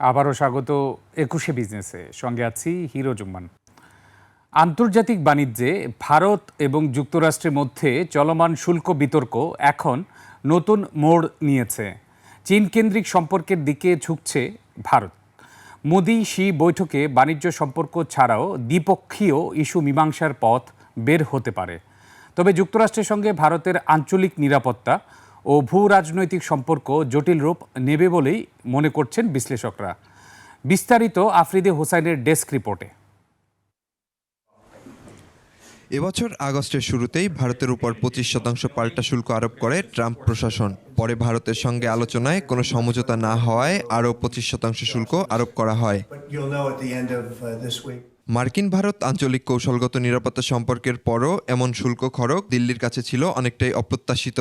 আবারও স্বাগত একুশে বিজনেসে। সঙ্গে আছি হিরো জুম্মান। আন্তর্জাতিক বাণিজ্যে ভারত এবং যুক্তরাষ্ট্রের মধ্যে চলমান শুল্ক বিতর্ক এখন নতুন মোড় নিয়েছে। চীন কেন্দ্রিক সম্পর্কের দিকে ঝুঁকছে ভারত। মোদি শি বৈঠকে বাণিজ্য সম্পর্ক ছাড়াও দ্বিপক্ষীয় ইস্যু মীমাংসার পথ বের হতে পারে। তবে যুক্তরাষ্ট্রের সঙ্গে ভারতের আঞ্চলিক নিরাপত্তা ও ভূ রাজনৈতিক সম্পর্ক জটিল রূপ নেবে বলেই মনে করছেন বিশ্লেষকরা। বিস্তারিত আফ্রিদি হোসাইনের ডেস্ক রিপোর্টে। এবছর আগস্টের শুরুতেই ভারতের উপর পঁচিশ শতাংশ পাল্টা শুল্ক আরোপ করে ট্রাম্প প্রশাসন। পরে ভারতের সঙ্গে আলোচনায় কোনো সমঝোতা না হওয়ায় আরও পঁচিশ শতাংশ শুল্ক আরোপ করা হয়। Uh. মার্কিন ভারত আঞ্চলিক কৌশলগত নিরাপত্তা সম্পর্কের পরও এমন শুল্ক খরক দিল্লির কাছে ছিল অনেকটাই অপ্রত্যাশিত।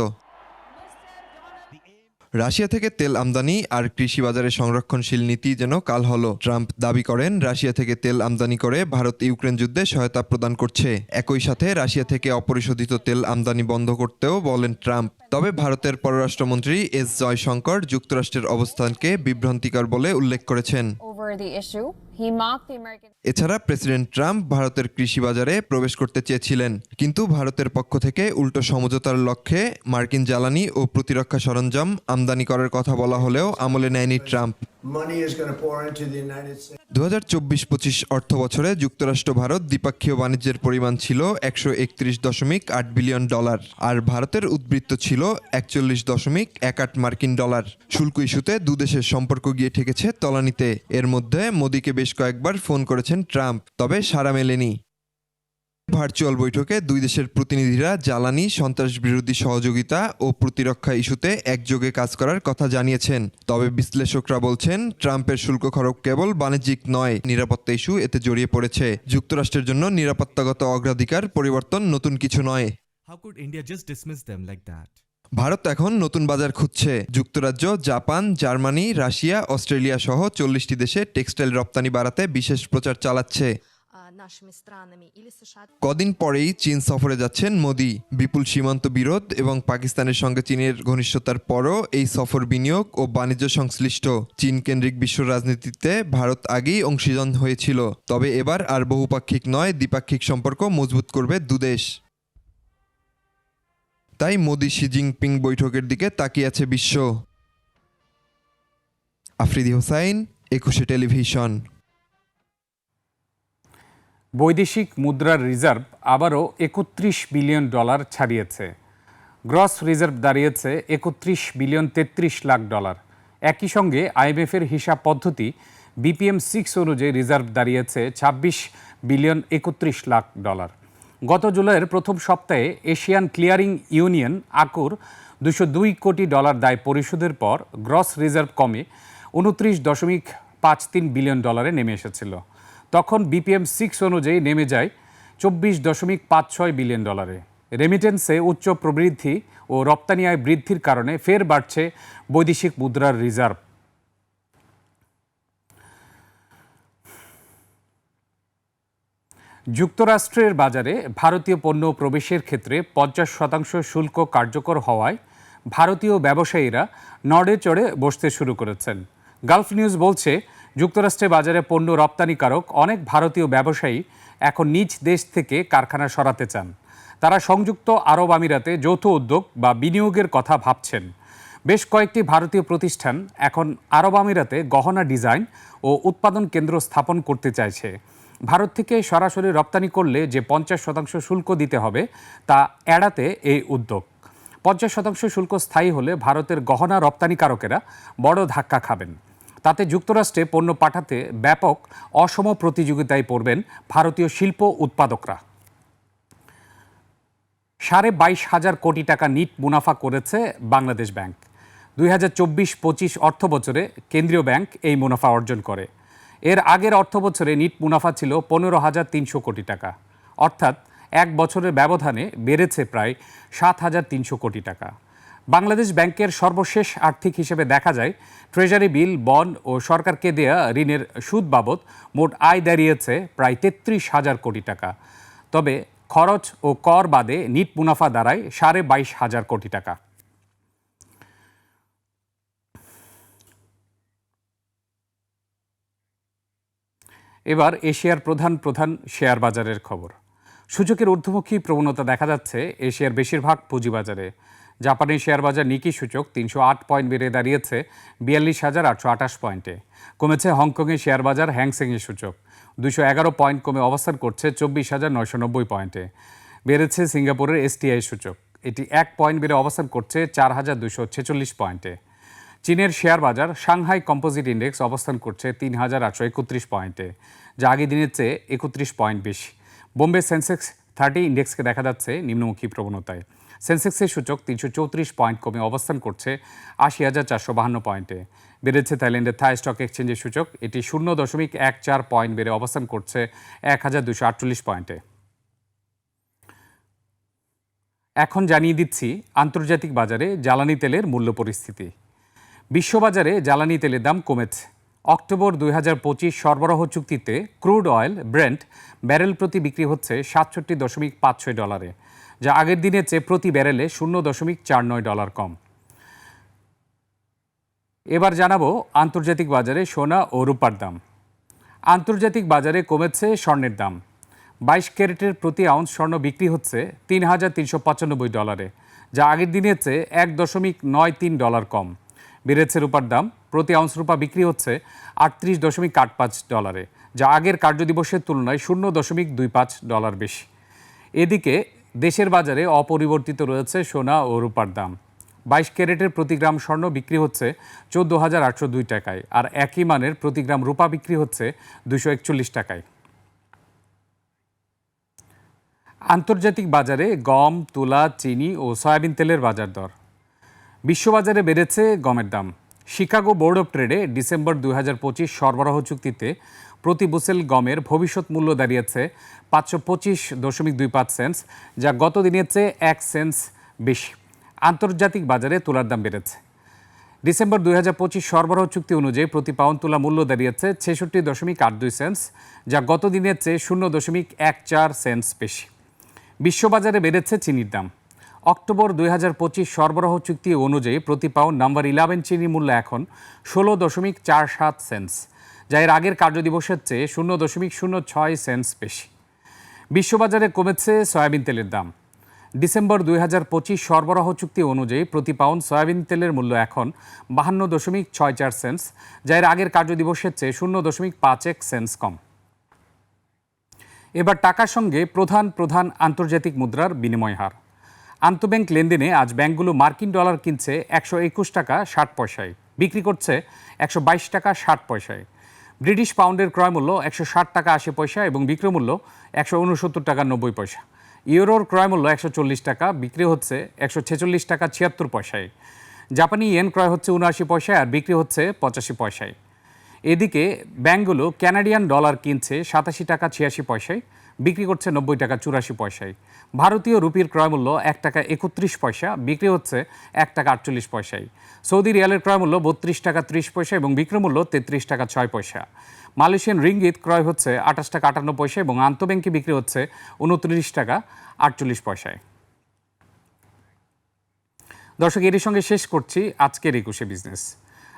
রাশিয়া থেকে তেল আমদানি আর কৃষি বাজারে সংরক্ষণশীল নীতি যেন কাল হল। ট্রাম্প দাবি করেন, রাশিয়া থেকে তেল আমদানি করে ভারত ইউক্রেন যুদ্ধে সহায়তা প্রদান করছে। একই সাথে রাশিয়া থেকে অপরিশোধিত তেল আমদানি বন্ধ করতেও বলেন ট্রাম্প। তবে ভারতের পররাষ্ট্রমন্ত্রী এস জয়শঙ্কর যুক্তরাষ্ট্রের অবস্থানকে বিভ্রান্তিকর বলে উল্লেখ করেছেন। এছাড়া প্রেসিডেন্ট ট্রাম্প ভারতের কৃষি বাজারে প্রবেশ করতে চেয়েছিলেন। কিন্তু ভারতের পক্ষ থেকে উল্টো সমঝোতার লক্ষ্যে মার্কিন জ্বালানি ও প্রতিরক্ষা সরঞ্জাম আমদানি করার কথা বলা হলেও আমলে নেয়নি ট্রাম্প। দু হাজার চব্বিশ পঁচিশ অর্থ বছরে যুক্তরাষ্ট্র ভারত দ্বিপাক্ষীয় বাণিজ্যের পরিমাণ ছিল একশো একত্রিশ দশমিক আট বিলিয়ন ডলার, আর ভারতের উদ্বৃত্ত ছিল একচল্লিশ দশমিক এক আট মার্কিন ডলার। শুল্ক ইস্যুতে দুদেশের সম্পর্ক গিয়ে ঠেকেছে তলানিতে। এর মধ্যে মোদীকে বেশ কয়েকবার ফোন করেছেন ট্রাম্প, তবে সাড়া মেলেনি। ভার্চুয়াল বৈঠকে দুই দেশের প্রতিনিধিরা জ্বালানি সন্ত্রাস বিরোধী সহযোগিতা ও প্রতিরক্ষা ইস্যুতে একযোগে কাজ করার কথা জানিয়েছেন। তবে বিশ্লেষকরা বলছেন ট্রাম্পের শুল্ক খরচ কেবল বাণিজ্যিক নয় নিরাপত্তা ইস্যু এতে জড়িয়ে পড়েছে। যুক্তরাষ্ট্রের জন্য নিরাপত্তাগত অগ্রাধিকার পরিবর্তন নতুন কিছু নয়? ভারত এখন নতুন বাজার খুঁজছে। যুক্তরাজ্য জাপান জার্মানি রাশিয়া অস্ট্রেলিয়া সহ চল্লিশটি দেশে টেক্সটাইল রপ্তানি বাড়াতে বিশেষ প্রচার চালাচ্ছে। কদিন পরেই চীন সফরে যাচ্ছেন মোদি। বিপুল সীমান্ত বিরোধ এবং পাকিস্তানের সঙ্গে চীনের ঘনিষ্ঠতার পরও এই সফর বিনিয়োগ ও বাণিজ্য সংশ্লিষ্ট। চীন কেন্দ্রিক বিশ্ব রাজনীতিতে ভারত আগেই অংশীদার হয়েছিল। তবে এবার আর বহুপাক্ষিক নয়, দ্বিপাক্ষিক সম্পর্ক মজবুত করবে দুদেশ তাই মোদি শি জিনপিং বৈঠকের দিকে তাকিয়ে আছে বিশ্ব। আফ্রিদি হোসাইন, একুশে টেলিভিশন। বৈদেশিক মুদ্রার রিজার্ভ আবারও একত্রিশ বিলিয়ন ডলার ছাড়িয়েছে। গ্রস রিজার্ভ দাঁড়িয়েছে একত্রিশ বিলিয়ন তেত্রিশ লাখ ডলার। একই সঙ্গে আইএমএফের হিসাব পদ্ধতি বিপিএম সিক্স অনুযায়ী রিজার্ভ দাঁড়িয়েছে ছাব্বিশ বিলিয়ন একত্রিশ লাখ ডলার। গত জুলাইয়ের প্রথম সপ্তাহে এশিয়ান ক্লিয়ারিং ইউনিয়ন, আকুর, দুশো দুই কোটি ডলার দায় পরিশোধের পর গ্রস রিজার্ভ কমে উনত্রিশ দশমিক পাঁচ তিন বিলিয়ন ডলারে নেমে এসেছিল। তখন বিপিএম সিক্স অনুযায়ী নেমে যায় চব্বিশ দশমিক পাঁচ ছয় বিলিয়ন ডলারে। রেমিটেন্সে উচ্চ প্রবৃদ্ধি ও রপ্তানি আয় বৃদ্ধির কারণে ফের বাড়ছে বৈদেশিক মুদ্রার রিজার্ভ। যুক্তরাষ্ট্রের বাজারে ভারতীয় পণ্য প্রবেশের ক্ষেত্রে পঞ্চাশ শতাংশ শুল্ক কার্যকর হওয়ায় ভারতীয় ব্যবসায়ীরা নড়ে চড়ে বসতে শুরু করেছেন। গালফ নিউজ বলছে যুক্তরাষ্ট্রের বাজারে পণ্য রপ্তানিকারক অনেক ভারতীয় ব্যবসায়ী এখন নিজ দেশ থেকে কারখানা সরাতে চান। তারা সংযুক্ত আরব আমিরাতে যৌথ উদ্যোগ বা বিনিয়োগের কথা ভাবছেন। বেশ কয়েকটি ভারতীয় প্রতিষ্ঠান এখন আরব আমিরাতে গহনা ডিজাইন ও উৎপাদন কেন্দ্র স্থাপন করতে চাইছে। ভারত থেকে সরাসরি রপ্তানি করলে যে পঞ্চাশ শতাংশ শুল্ক দিতে হবে, তা এড়াতে এই উদ্যোগ। পঞ্চাশ শতাংশ শুল্ক স্থায়ী হলে ভারতের গহনা রপ্তানিকারকেরা বড় ধাক্কা খাবেন। তাতে যুক্তরাষ্ট্রে পণ্য পাঠাতে ব্যাপক অসম প্রতিযোগিতায় পড়বেন ভারতীয় শিল্প উৎপাদকরা। সাড়ে বাইশ হাজার কোটি টাকা নিট মুনাফা করেছে বাংলাদেশ ব্যাংক। দুই হাজার চব্বিশ পঁচিশ অর্থ বছরে কেন্দ্রীয় ব্যাংক এই মুনাফা অর্জন করে। এর আগের অর্থ বছরে নিট মুনাফা ছিল পনেরো হাজার তিনশো কোটি টাকা। অর্থাৎ এক বছরের ব্যবধানে বেড়েছে প্রায় সাত হাজার তিনশো কোটি টাকা। বাংলাদেশ ব্যাংকের সর্বশেষ আর্থিক হিসেবে দেখা যায় ট্রেজারি বিল বন ও সরকারকে দেয়া ঋণের সুদ বাবদ মোট আয় দাঁড়িয়েছে প্রায় তেত্রিশ হাজার কোটি টাকা। তবে খরচ ও কর বাদে নিট মুনাফা দাঁড়ায় সাড়ে বাইশ হাজার কোটি টাকা। এবার এশিয়ার প্রধান প্রধান শেয়ার বাজারের খবর। সূচকের ঊর্ধ্বমুখী প্রবণতা দেখা যাচ্ছে এশিয়ার বেশিরভাগ পুঁজিবাজারে। জাপানি শেয়ার বাজার নিকি সূচক তিনশো আট পয়েন্ট বেড়ে দাঁড়িয়েছে বিয়াল্লিশ হাজার আটশো আঠাশ পয়েন্টে। কমেছে হংকংয়ের শেয়ার বাজার হ্যাংসেংয়ের সূচক। দুশো এগারো পয়েন্ট কমে অবস্থান করছে চব্বিশ হাজার নয়শো নব্বই পয়েন্টে। বেড়েছে সিঙ্গাপুরের এসটিআই সূচক। এটি এক পয়েন্ট বেড়ে অবস্থান করছে চার হাজার দুশো ছেচল্লিশ পয়েন্টে। চীনের শেয়ার বাজার সাংহাই কম্পোজিট ইন্ডেক্স অবস্থান করছে তিন হাজার আটশো একত্রিশ পয়েন্টে, যা আগের দিনের চেয়ে একত্রিশ পয়েন্ট বেশি। বোম্বে সেন্সেক্স থার্টি ইন্ডেক্সকে দেখা যাচ্ছে নিম্নমুখী প্রবণতায়। সেন্সেক্সের সূচক তিনশো চৌত্রিশ পয়েন্ট কমে অবস্থান করছে আশি হাজার চারশো বাহান্ন পয়েন্টে। বেড়েছে থাইল্যান্ডের থাই স্টক এক্সচেঞ্জের সূচক। এটি শূন্য দশমিক এক চার পয়েন্ট বেড়ে অবস্থান করছে এক হাজার দুশো আটচল্লিশ পয়েন্টে। এখন জানিয়ে দিচ্ছি আন্তর্জাতিক বাজারে জ্বালানি তেলের মূল্য পরিস্থিতি। বিশ্ববাজারে জ্বালানি তেলের দাম কমেছে। অক্টোবর দুই হাজার পঁচিশ সরবরাহ চুক্তিতে ক্রুড অয়েল ব্রেন্ট ব্যারেল প্রতি বিক্রি হচ্ছে সাতষট্টি দশমিক পাঁচ ছয় ডলারে। যা আগের দিনের চেয়ে প্রতি ব্যারেলে শূন্য দশমিক চার নয় ডলার কম। এবার জানাব আন্তর্জাতিক বাজারে সোনা ও রূপার দাম। আন্তর্জাতিক বাজারে কমেছে স্বর্ণের দাম। বাইশ ক্যারেটের প্রতি আউন্স স্বর্ণ বিক্রি হচ্ছে তিন হাজার তিনশো পঁচানব্বই ডলারে, যা আগের দিনের চেয়ে এক দশমিক নয় তিন ডলার কম। বেড়েছে রূপার দাম। প্রতি আউন্স রূপা বিক্রি হচ্ছে আটত্রিশ দশমিক আট পাঁচ ডলারে, যা আগের কার্যদিবসের তুলনায় শূন্য দশমিক দুই পাঁচ ডলার বেশি। এদিকে দেশের বাজারে অপরিবর্তিত রয়েছে সোনা ও রূপার দাম। বাইশ ক্যারেটের প্রতি গ্রাম স্বর্ণ বিক্রি হচ্ছে চোদ্দ হাজার আটশো দুই টাকায়, আর একই মানের প্রতি গ্রাম রূপা বিক্রি হচ্ছে দুশো একচল্লিশ টাকায়। আন্তর্জাতিক বাজারে গম, তুলা, চিনি ও সয়াবিন তেলের বাজার দর। বিশ্ববাজারে বেড়েছে গমের দাম। শিকাগো বোর্ড অফ ট্রেডে ডিসেম্বর দুই হাজার পঁচিশ সরবরাহ চুক্তিতে প্রতি বুসেল গমের ভবিষ্যৎ মূল্য দাঁড়িয়েছে পাঁচশো পঁচিশ দশমিক দুই পাঁচ সেন্স যা গত দিনের চেয়ে এক সেন্স বেশি। আন্তর্জাতিক বাজারে তুলার দাম বেড়েছে। ডিসেম্বর দুই হাজার পঁচিশ সরবরাহ চুক্তি অনুযায়ী প্রতি পাউন্ড তুলা মূল্য দাঁড়িয়েছে ছেষট্টি দশমিক আট দুই সেন্স যা গত দিনের চেয়ে শূন্য দশমিক এক চার সেন্স বেশি। বিশ্ববাজারে বেড়েছে চিনির দাম। অক্টোবর দুই হাজার পঁচিশ সরবরাহ চুক্তি অনুযায়ী প্রতি পাউন্ড নাম্বার ইলেভেন চিনির মূল্য এখন ষোলো দশমিক চার সাত সেন্স যা এর আগের কার্যদিবসের চেয়ে শূন্য দশমিক শূন্য ছয় সেন্স বেশি। বিশ্ববাজারে কমেছে সয়াবিন তেলের দাম। ডিসেম্বর দুই হাজার পঁচিশ সরবরাহ চুক্তি অনুযায়ী প্রতি পাউন্ড সয়াবিন তেলের মূল্য এখন বাহান্ন দশমিক ছয় চার সেন্স যা এর আগের কার্যদিবসের চেয়ে শূন্য দশমিক পাঁচ এক সেন্স কম। এবার টাকার সঙ্গে প্রধান প্রধান আন্তর্জাতিক মুদ্রার বিনিময় হার। আন্তঃব্যাংক লেনদেনে আজ ব্যাংকগুলো মার্কিন ডলার কিনছে একশো একুশ টাকা ষাট পয়সায়, বিক্রি করছে একশো বাইশ টাকা ষাট পয়সায়। ব্রিটিশ পাউন্ডের ক্রয় মূল্য একশো ষাট টাকা আশি পয়সা এবং বিক্রয় মূল্য একশো উনসত্তর টাকা নব্বই পয়সা। ইউরোর ক্রয় মূল্য একশো চল্লিশ টাকা, বিক্রি হচ্ছে একশো ছেচল্লিশ টাকা ছিয়াত্তর পয়সায়। জাপানি ইয়েন ক্রয় হচ্ছে উনআশি পয়সায় আর বিক্রি হচ্ছে পঁচাশি পয়সায়। এদিকে ব্যাংকগুলো ক্যানাডিয়ান ডলার কিনছে সাতাশি টাকা ছিয়াশি পয়সায়। বিক্রি করছে নব্বই টাকা চুরাশি পয়সায়। ভারতীয় রুপির ক্রয় মূল্য এক টাকা একত্রিশ পয়সা, বিক্রি হচ্ছে এক টাকা আটচল্লিশ পয়সায়। সৌদি রিয়ালের ক্রয় মূল্য বত্রিশ টাকা ত্রিশ পয়সা এবং বিক্রয় মূল্য তেত্রিশ টাকা ছয় পয়সা। মালয়েশিয়ান রিঙ্গিত ক্রয় হচ্ছে আঠাশ টাকা আটান্ন পয়সা এবং আন্তঃব্যাংকে বিক্রি হচ্ছে উনত্রিশ টাকা আটচল্লিশ পয়সায়। দর্শক, এরই সঙ্গে শেষ করছি আজকের একুশে বিজনেস।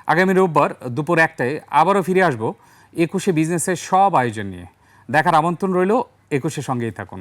আগামী রোববার দুপুর একটায় আবারও ফিরে আসব একুশে বিজনেসের সব আয়োজন নিয়ে। দেখার আমন্ত্রণ রইল একুশে সঙ্গেই থাকুন।